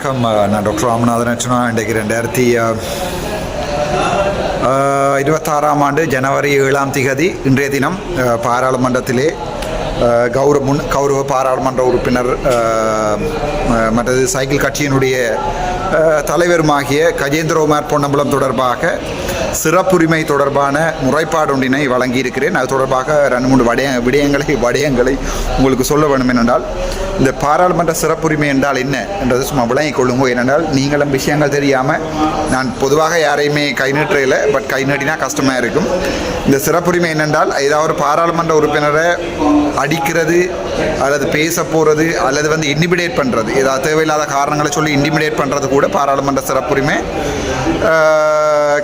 வணக்கம். நான் டாக்டர் ராமநாதன் அர்ச்சனா. இன்றைக்கு ரெண்டாயிரத்தி இருபத்தாறாம் ஆண்டு ஜனவரி ஏழாம் திகதி இன்றைய தினம் பாராளுமன்றத்திலே கௌரவ முன் கௌரவ பாராளுமன்ற உறுப்பினர் மற்றது சைக்கிள் கட்சியினுடைய தலைவருமாகிய கஜேந்திரகுமார் பொன்னம்பலம் தொடர்பாக சிறப்புரிமை தொடர்பான முறைப்பாடு ஒன்றினை வழங்கியிருக்கிறேன். அது தொடர்பாக ரெண்டு மூன்று வடைய விடயங்களை வடயங்களை உங்களுக்கு சொல்ல வேண்டும் என்னென்றால் இந்த பாராளுமன்ற சிறப்புரிமை என்றால் என்ன என்றது சும்மா விளங்கிக் கொள்ளுங்க. ஏனென்றால் நீங்களும் விஷயங்கள் தெரியாமல் நான் பொதுவாக யாரையுமே கை நீட்டுறையில் பட் கை நீட்டினா கஷ்டமாக இருக்கும். இந்த சிறப்புரிமை என்னென்றால் ஏதாவது ஒரு பாராளுமன்ற உறுப்பினரை அடிக்கிறது அல்லது பேச போகிறது அல்லது வந்து இன்டிமிடேட் பண்ணுறது ஏதாவது தேவையில்லாத காரணங்களை சொல்லி இன்டிமிடேட் பண்ணுறது கூட பாராளுமன்ற சிறப்புரிமை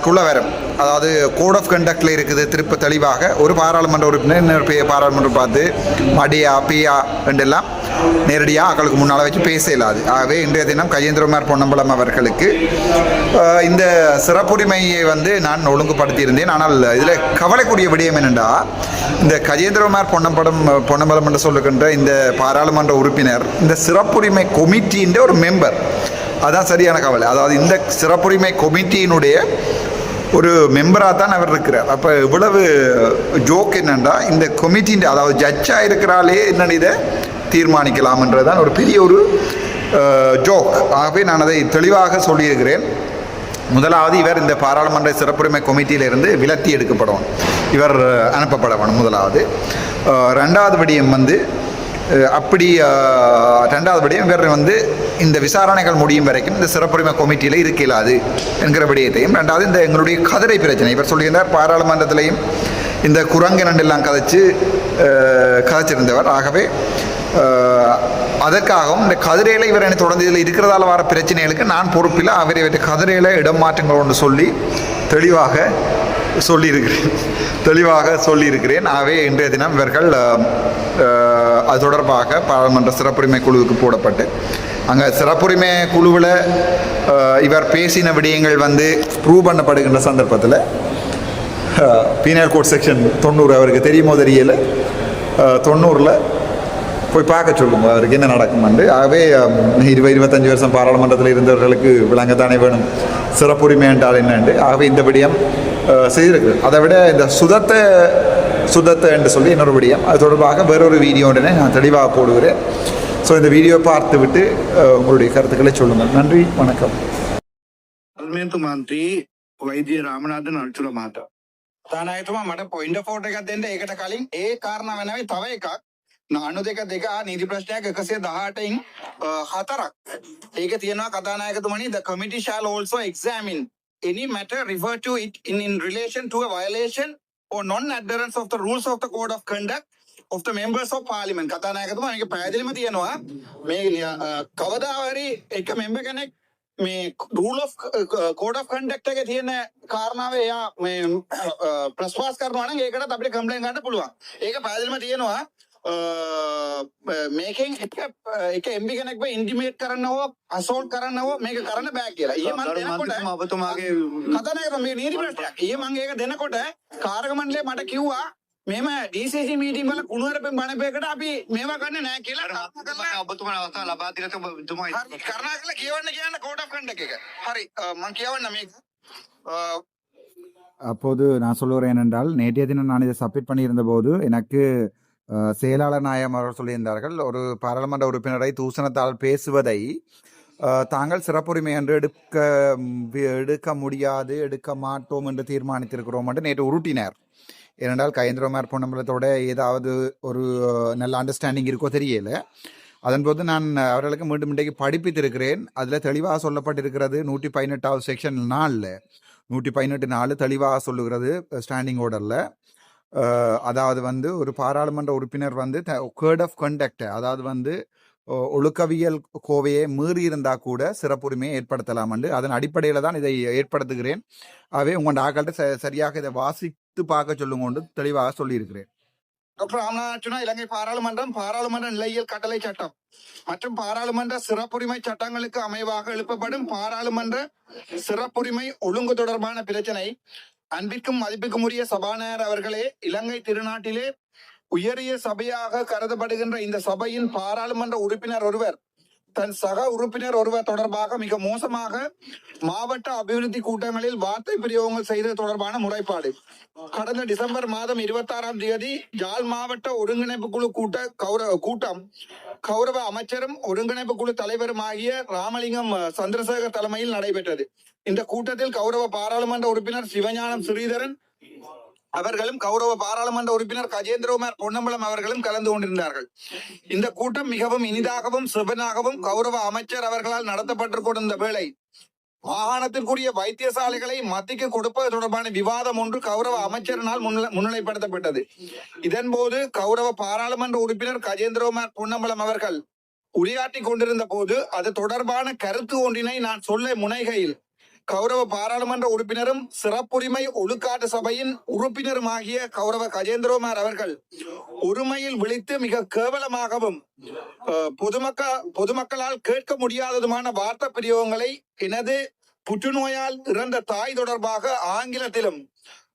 குள்ள வரும். அதாவது கோட் ஆஃப் கண்டக்டில் இருக்குது திருப்ப தெளிவாக. ஒரு பாராளுமன்ற உறுப்பினர் இன்னொரு பாராளுமன்றம் பார்த்து மடியா பியா என்றெல்லாம் நேரடியாக அவர்களுக்கு முன்னால் வச்சு பேச இயலாது. ஆகவே இன்றைய தினம் கஜேந்திரகுமார் பொன்னம்பலம் அவர்களுக்கு இந்த சிறப்புரிமையை வந்து நான் ஒழுங்குபடுத்தியிருந்தேன். ஆனால் இதில் கவலைக்குரிய விடயம் என்னென்றா இந்த கஜேந்திரகுமார் பொன்னம்பலம் பொன்னம்பலம் என்று சொல்லுகின்ற இந்த பாராளுமன்ற உறுப்பினர் இந்த சிறப்புரிமை கொமிட்டின்ற ஒரு மெம்பர் அதுதான் சரியான கவலை. அதாவது இந்த சிறப்புரிமை கொமிட்டியினுடைய ஒரு மெம்பராக தான் அவர் இருக்கிறார். அப்போ இவ்வளவு ஜோக் என்னென்னா இந்த கமிட்டின் அதாவது ஜட்ஜாக இருக்கிறாலே என்னென்னு இதை தீர்மானிக்கலாம்ன்றது தான் ஒரு பெரிய ஒரு ஜோக் ஆகவே நான் அதை தெளிவாக சொல்லியிருக்கிறேன். முதலாவது இவர் இந்த பாராளுமன்ற சிறப்புரிமை கமிட்டியிலிருந்து விலத்தி எடுக்கப்படணும். இவர் அனுப்பப்பட வேணும் முதலாவது. ரெண்டாவது விடயம் வந்து அப்படி ரெண்டாவதுபடியும் ரெண்டாவது இவர் வந்து இந்த விசாரணைகள் முடியும் வரைக்கும் இந்த சிறப்புரிமை கமிட்டியில் இருக்க இயலாது என்கிற விடயத்தையும் ரெண்டாவது இந்த எங்களுடைய கதிரை பிரச்சனை. இவர் சொல்லியிருந்தார் பாராளுமன்றத்திலையும் இந்த குரங்கு நண்டெல்லாம் கதைச்சு கதைச்சிருந்தவர். ஆகவே அதற்காகவும் இந்த கதிரையில் இவர் என்னை தொடர்ந்து இதில் இருக்கிறதால வர பிரச்சனைகளுக்கு நான் பொறுப்பில் அவர் இவற்றை கதிரையில் இடம் மாற்றங்கள் ஒன்று சொல்லி தெளிவாக சொல்லியிருக்கிறேன். தெளிவாக சொல்லியிருக்கிறேன். ஆகவே இன்றைய தினம் இவர்கள் அது தொடர்பாக பாராளுமன்ற சிறப்புரிமை குழுவுக்கு போடப்பட்டு அங்கே சிறப்புரிமை குழுவில் இவர் பேசின விடயங்கள் வந்து ப்ரூவ் பண்ணப்படுகின்ற சந்தர்ப்பத்தில் பீனல் கோட் செக்ஷன் தொண்ணூறு அவருக்கு தெரியுமோ தெரியல. தொண்ணூறில் போய் பார்க்க சொல்லுங்க அவருக்கு என்ன நடக்கும்னு. ஆகவே இருபது இருபத்தஞ்சு வருஷம் பாராளுமன்றத்தில் இருந்தவர்களுக்கு விளங்கத்தானே வேணும். சிறப்புரிமை என்றால் என்னண்டு? ஆகவே இந்த விடயம் செய்திருக்கிறது அதை விட இந்த சுதத்தை சுதத்தை என்று சொல்லி இன்னொரு விடியம் அது தொடர்பாக வேறொரு வீடியோ உடனே நான் தெளிவாக போடுகிறேன் ஸோ இந்த வீடியோ பார்த்து விட்டு உங்களுடைய கருத்துக்களை சொல்லுங்கள் நன்றி வணக்கம் මන්ත්‍රී වෛද්‍ය රාමනාදන් අල්චුර මහතා. තානායතුමා මට පොයින්ට ෆෝට් එකක් දෙන්න ඒකට කලින් ඒ කාරණාව නැවෙයි තව එකක් නානු දෙක දෙක නීති ප්‍රශ්නයක් එකසේ දහටයින් හතරක් ඒක තියෙනවා කතානායකතුමනි ද කමිටි ශාල් ඕල්සෝ එක්සෑමින් any matter refer to it in, in relation to a violation or non-adherence of the rules of the code of conduct of the members of parliament. කතානායකතුමා මේක පැහැදිලිම තියෙනවා. මේ අ, කවදාවරි එක මෙම්බ කෙනෙක් මේ rule of code of conduct එක තියෙන කාරණාව එයා මේ ප්‍රස්වාස් කරනවා නම් ඒකට අපිට කම්ප්ලේන් ගන්න පුළුවන්. ඒක පැහැදිලිම තියෙනවා. අ, මේකෙන් එක එක එම්බි කෙනෙක්ව ඉන්ටිමේට් කරන්න හෝ අසෝල්ට් කරන්න හෝ මේක කරන්න බෑ කියලා. ඊයේ මම දෙනකොට ඔබතුමාගේ කතානායක මේ නීති ප්‍රශ්නයක්. ඊයේ මම ඒක දෙනකොට කාර්ක මණ්ඩලය මට කිව්වා මෙම DCC මීටින් වල කුණුවරපෙන් බණපේකට අපි මේවා ගන්න නෑ කියලා කරුණා කරලා ඔබතුමා අවස්ථාව ලබා දීලා ඔබතුමා හරි කරුණාකරලා කියවන්න කියන්න කෝඩ් ඔෆ් කන්ඩක්ට් එක. හරි අ, මම කියවන්න මේක. අ, அப்போது நான் சொல்லுகிறேன் என்னென்றால் நேற்றைய தினம் நான் இதை சப்மிட் பண்ணியிருந்த போது எனக்கு அஹ், செயலாளர் நாயம் அவர்கள் சொல்லியிருந்தார்கள். ஒரு பாராளுமன்ற உறுப்பினரை தூசணத்தால் பேசுவதை தாங்கள் சிறப்புரிமை என்று எடுக்க எடுக்க முடியாது எடுக்க மாட்டோம் என்று தீர்மானித்திருக்கிறோம் என்று நேற்று உருட்டினார். ஏனென்றால் கயந்திரமார் பொன்னம்பலத்தோட ஏதாவது ஒரு நல்ல அண்டர்ஸ்டாண்டிங் இருக்கோ தெரியல. அதன்போது நான் அவர்களுக்கு மீண்டும் இன்றைக்கு படிப்பித்திருக்கிறேன். அதில் தெளிவாக சொல்லப்பட்டிருக்கிறது நூற்றி பதினெட்டாவது செக்ஷன் நாலில் நூற்றி பதினெட்டு நாலு தெளிவாக சொல்லுகிறது ஸ்டாண்டிங் ஆர்டரில் அதாவது வந்து ஒரு பாராளுமன்ற உறுப்பினர் வந்து கேர்ட் ஆஃப் கண்டக்ட் அதாவது வந்து ஒழுக்கவியல் கோவையை மீறி இருந்தால் கூட சிறப்புரிமையை ஏற்படுத்தலாம் என்று அதன் அடிப்படையில் தான் இதை ஏற்படுத்துகிறேன். ஆகவே உங்களோட ஆக்கள்கிட்ட ச- சரியாக இதை வாசித்து பார்க்க சொல்லுங்க தெளிவாக சொல்லியிருக்கிறேன். டாக்டர் ராமநாதன் இலங்கை பாராளுமன்றம் பாராளுமன்ற நிலையியல் கட்டளை சட்டம். மற்றும் பாராளுமன்ற சிறப்புரிமை சட்டங்களுக்கு அமைவாக எழுப்பப்படும் பாராளுமன்ற சிறப்புரிமை ஒழுங்கு தொடர்பான பிரச்சனை அன்பிற்கும் மதிப்புக்கும் உரிய சபாநாயகர் அவர்களே இலங்கை திருநாட்டிலே உயரிய சபையாக கருதப்படுகின்ற இந்த சபையின் பாராளுமன்ற உறுப்பினர் ஒருவர் தன் சக உறுப்பினர் ஒருவர் தொடர்பாக மிக மோசமாக மாவட்ட அபிவிருத்தி கூட்டங்களில் வார்த்தை பிரயோகங்கள் செய்தது தொடர்பான முறைப்பாடு. கடந்த டிசம்பர் மாதம் இருபத்தி ஆறாம் தேதி யாழ் மாவட்ட ஒருங்கிணைப்பு குழு கூட்ட கௌரவ கூட்டம் கௌரவ அமைச்சரும் ஒருங்கிணைப்பு குழு தலைவரும் ஆகிய ராமலிங்கம் சந்திரசேகர் தலைமையில் நடைபெற்றது. இந்த கூட்டத்தில் கௌரவ பாராளுமன்ற உறுப்பினர் சிவஞானம் ஸ்ரீதரன் அவர்களும் கௌரவ பாராளுமன்ற உறுப்பினர் கஜேந்திரகுமார் பொன்னம்பலம் அவர்களும் கலந்து கொண்டிருந்தார்கள். இந்த கூட்டம் மிகவும் இனிதாகவும் சிவனாகவும் கௌரவ அமைச்சர் அவர்களால் நடத்தப்பட்டிருக்கின்ற வேளை மாகாணத்திற்குரிய வைத்தியசாலைகளை மத்திக்கு கொடுப்பது தொடர்பான விவாதம் ஒன்று கௌரவ அமைச்சரினால் முன்னிலைப்படுத்தப்பட்டது. முன்னிலைப்படுத்தப்பட்டது இதன்போது கௌரவ பாராளுமன்ற உறுப்பினர் கஜேந்திரகுமார் பொன்னம்பலம் அவர்கள் உரையாற்றி கொண்டிருந்த போது அது தொடர்பான கருத்து ஒன்றினை நான் சொல்ல முனைகையில் கௌரவ பாராளுமன்ற உறுப்பினரும் சிறப்புரிமை ஒழுக்காட்டு சபையின் உறுப்பினருமாகிய கௌரவ கஜேந்திரகுமார் அவர்கள் ஒருமையில் விழித்து மிக கேவலமாகவும் பொதுமக்கள் பொதுமக்க பொதுமக்களால் கேட்க முடியாததுமான வார்த்தை பிரயோகங்களை எனது புற்றுநோயால் இறந்த தாய் தொடர்பாக ஆங்கிலத்திலும்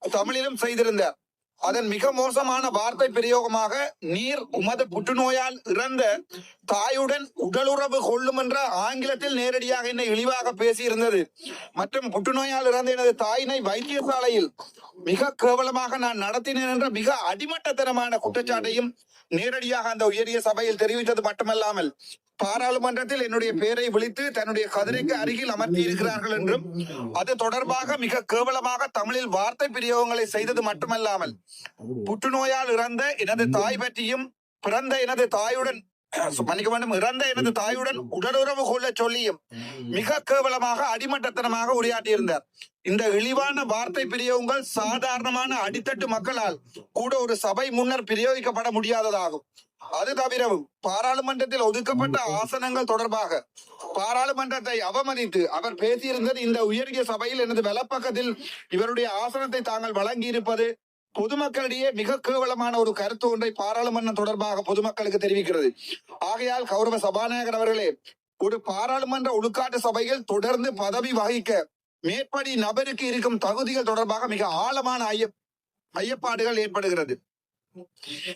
தமிழிலும் செய்திருந்தார். அதன் மிக மோசமான வார்த்தை பிரயோகமாக நீர் உமது புற்றுநோயால் இறந்த தாயுடன் உடலுறவு கொள்ளும் என்ற ஆங்கிலத்தில் நேரடியாக என்னை இழிவாக பேசியிருந்தது. மற்றும் புற்றுநோயால் இறந்த எனது தாயினை வைத்தியசாலையில் மிக கேவலமாக நான் நடத்தினேன் என்ற மிக அடிமட்டத்தனமான குற்றச்சாட்டையும் நேரடியாக அந்த உயரிய சபையில் தெரிவித்தது மட்டுமல்லாமல் பாராளுமன்றத்தில் என்னுடைய பெயரை விழித்து தன்னுடைய கதிரைக்கு அருகில் அமர்த்தி இருக்கிறார்கள் என்றும் அது தொடர்பாக மிக கேவலமாக தமிழில் வார்த்தை பிரயோகங்களை செய்தது மட்டுமல்லாமல் புற்றுநோயால் இறந்த எனது தாய் பற்றியும் பிறந்த எனது தாயுடன் மன்னிக்க வேண்டும் இறந்த எனது தாயுடன் உடலுறவு கொள்ள சொல்லியும் மிக கேவலமாக அடிமட்டத்தனமாக உரையாற்றியிருந்தார். இந்த இழிவான வார்த்தை பிரயோகங்கள் சாதாரணமான அடித்தட்டு மக்களால் கூட ஒரு சபை முன்னர் பிரயோகிக்கப்பட முடியாததாகும். அது தவிரவும் பாராளுமன்றத்தில் ஒதுக்கப்பட்ட ஆசனங்கள் தொடர்பாக பாராளுமன்றத்தை அவமதித்து அவர் பேசியிருந்தது இந்த உயரிய சபையில் எனது வலப்பக்கத்தில் இவருடைய ஆசனத்தை தாங்கள் வழங்கியிருப்பது பொதுமக்களிடையே மிக கேவலமான ஒரு கருத்து ஒன்றை பாராளுமன்றம் தொடர்பாக பொதுமக்களுக்கு தெரிவிக்கிறது. ஆகையால் கௌரவ சபாநாயகர் அவர்களே ஒரு பாராளுமன்ற ஒழுக்காட்டு சபையில் தொடர்ந்து பதவி வகிக்க மேற்படி நபருக்கு இருக்கும் தகுதிகள் தொடர்பாக மிக ஆழமான ஐய ஐயப்பாடுகள் ஏற்படுகிறது.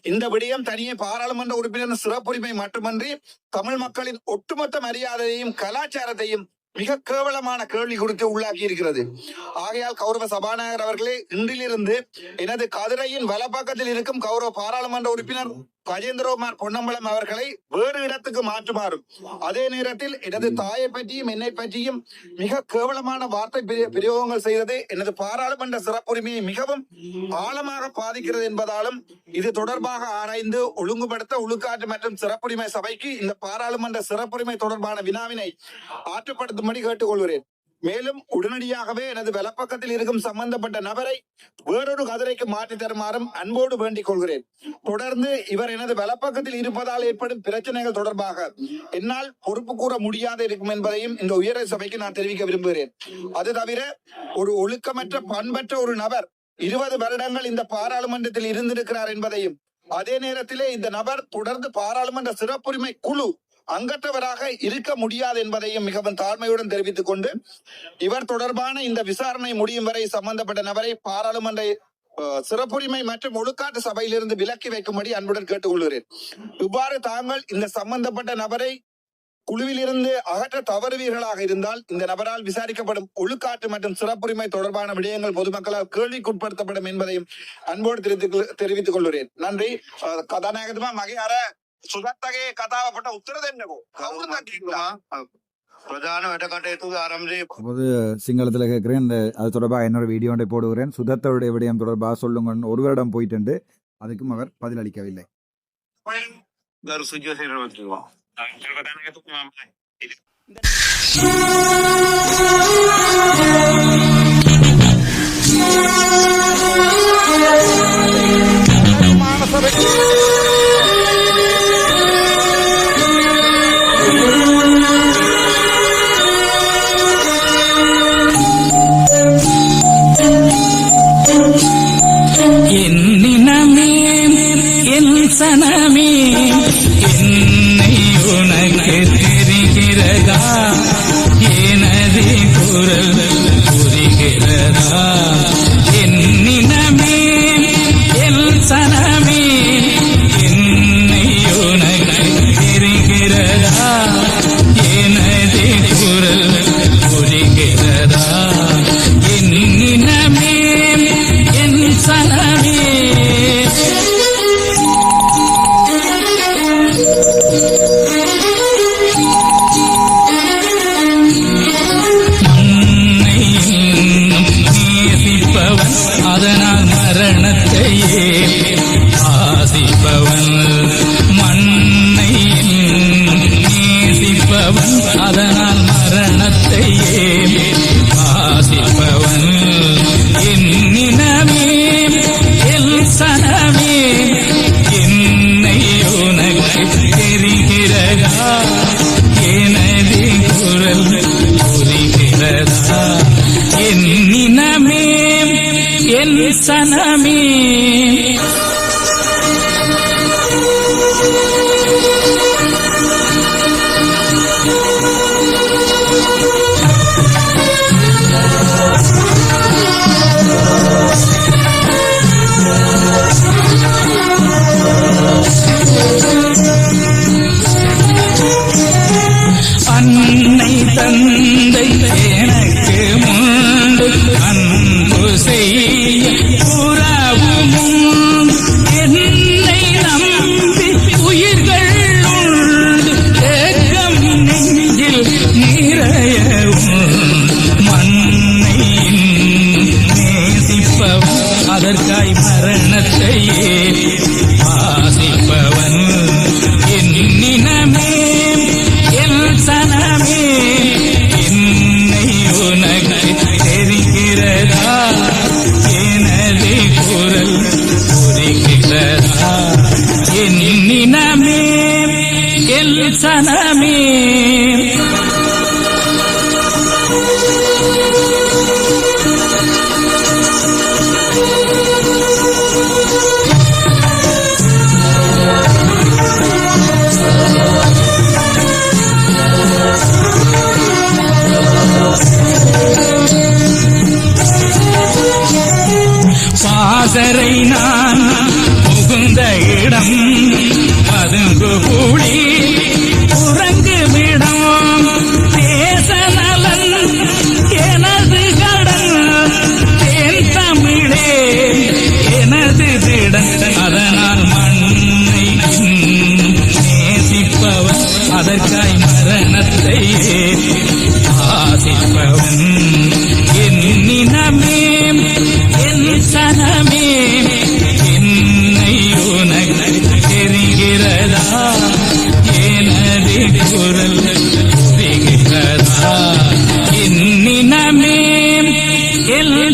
இந்த விடயம் தனியே பாராளுமன்ற உறுப்பினர் சிறப்புரிமை மட்டுமன்றி தமிழ் மக்களின் ஒட்டுமொத்த மரியாதையையும் கலாச்சாரத்தையும் மிக கேவலமான கேள்வி குறித்து உள்ளாக்கி இருக்கிறது. ஆகையால் கௌரவ சபாநாயகர் அவர்களே இன்றிலிருந்து எனது கதிரையின் வலப்பக்கத்தில் இருக்கும் கௌரவ பாராளுமன்ற உறுப்பினர் கஜேந்திரகுமார் பொன்னம்பலம் அவர்களை வேறு இடத்துக்கு மாற்றுமாறும் அதே நேரத்தில் எனது தாயை பற்றியும் என்னை பற்றியும் மிக கேவலமான வார்த்தை பிரயோகங்கள் செய்தது எனது பாராளுமன்ற சிறப்புரிமையை மிகவும் ஆழமாக பாதிக்கிறது என்பதாலும் இது தொடர்பாக ஆராய்ந்து ஒழுங்குபடுத்த ஒழுக்காற்று மற்றும் சிறப்புரிமை சபைக்கு இந்த பாராளுமன்ற சிறப்புரிமை தொடர்பான வினாவினை ஆற்றுப்படுத்தும் ஆற்றுப்படுத்தும்படி கேட்டுக்கொள்கிறேன். மேலும் உடனடியாகவே எனது வலப்பக்கத்தில் இருக்கும் சம்பந்தப்பட்ட நபரை வேறொரு கதிரைக்கு மாற்றி தருமாறும் அன்போடு வேண்டிக் கொள்கிறேன். தொடர்ந்து இவர் எனது வலப்பக்கத்தில் இருப்பதால் ஏற்படும் பிரச்சனைகள் தொடர்பாக என்னால் பொறுப்பு கூற முடியாது இருக்கும் என்பதையும் இந்த உயர சபைக்கு நான் தெரிவிக்க விரும்புகிறேன். அது தவிர ஒரு ஒழுக்கமற்ற பண்பற்ற ஒரு நபர் இருபது வருடங்கள் இந்த பாராளுமன்றத்தில் இருந்திருக்கிறார் என்பதையும் அதே நேரத்திலே இந்த நபர் தொடர்ந்து பாராளுமன்ற சிறப்புரிமை குழு அங்கற்றவராக இருக்க முடியாது என்பதையும் மிகவும் தாழ்மையுடன் தெரிவித்துக் கொண்டு இவர் தொடர்பான இந்த விசாரணை முடியும் வரை சம்பந்தப்பட்ட நபரை பாராளுமன்ற சிறப்புரிமை மற்றும் ஒழுக்காட்டு சபையிலிருந்து விலக்கி வைக்கும்படி அன்புடன் கேட்டுக்கொள்கிறேன். இவ்வாறு தாங்கள் இந்த சம்பந்தப்பட்ட நபரை குழுவிலிருந்து அகற்ற தவறுவீர்களாக இருந்தால் இந்த நபரால் விசாரிக்கப்படும் ஒழுக்காட்டு மற்றும் சிறப்புரிமை தொடர்பான விடயங்கள் பொதுமக்களால் கேள்விக்குட்படுத்தப்படும் என்பதையும் அன்போடு தெரிவித்துக் கொள்கிறேன். நன்றி. கதாநாயகமா மகையார. මගේ අර සුදත්තගේ කතාවපට උත්තර දෙන්නකෝ කවුරුද කිව්වා? ප්‍රධාන වැඩ කටයුතු ආරම්භය அப்போது சிங்களத்தில் கேட்குறேன் இந்த அது தொடர்பாக என்னோட வீடியோ ஒன்றை போடுகிறேன் சுதத்தருடைய விடயம் தொடர்பாக சொல்லுங்கன்னு ஒரு வருடம் போயிட்டு அதுக்கும் அவர் பதிலளிக்கவில்லை ගරු සුජ්‍ය சனமே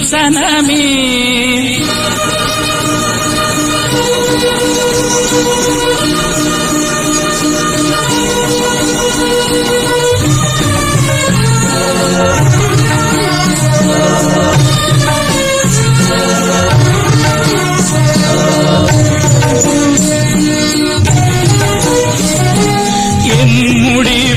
സനമേ മുടി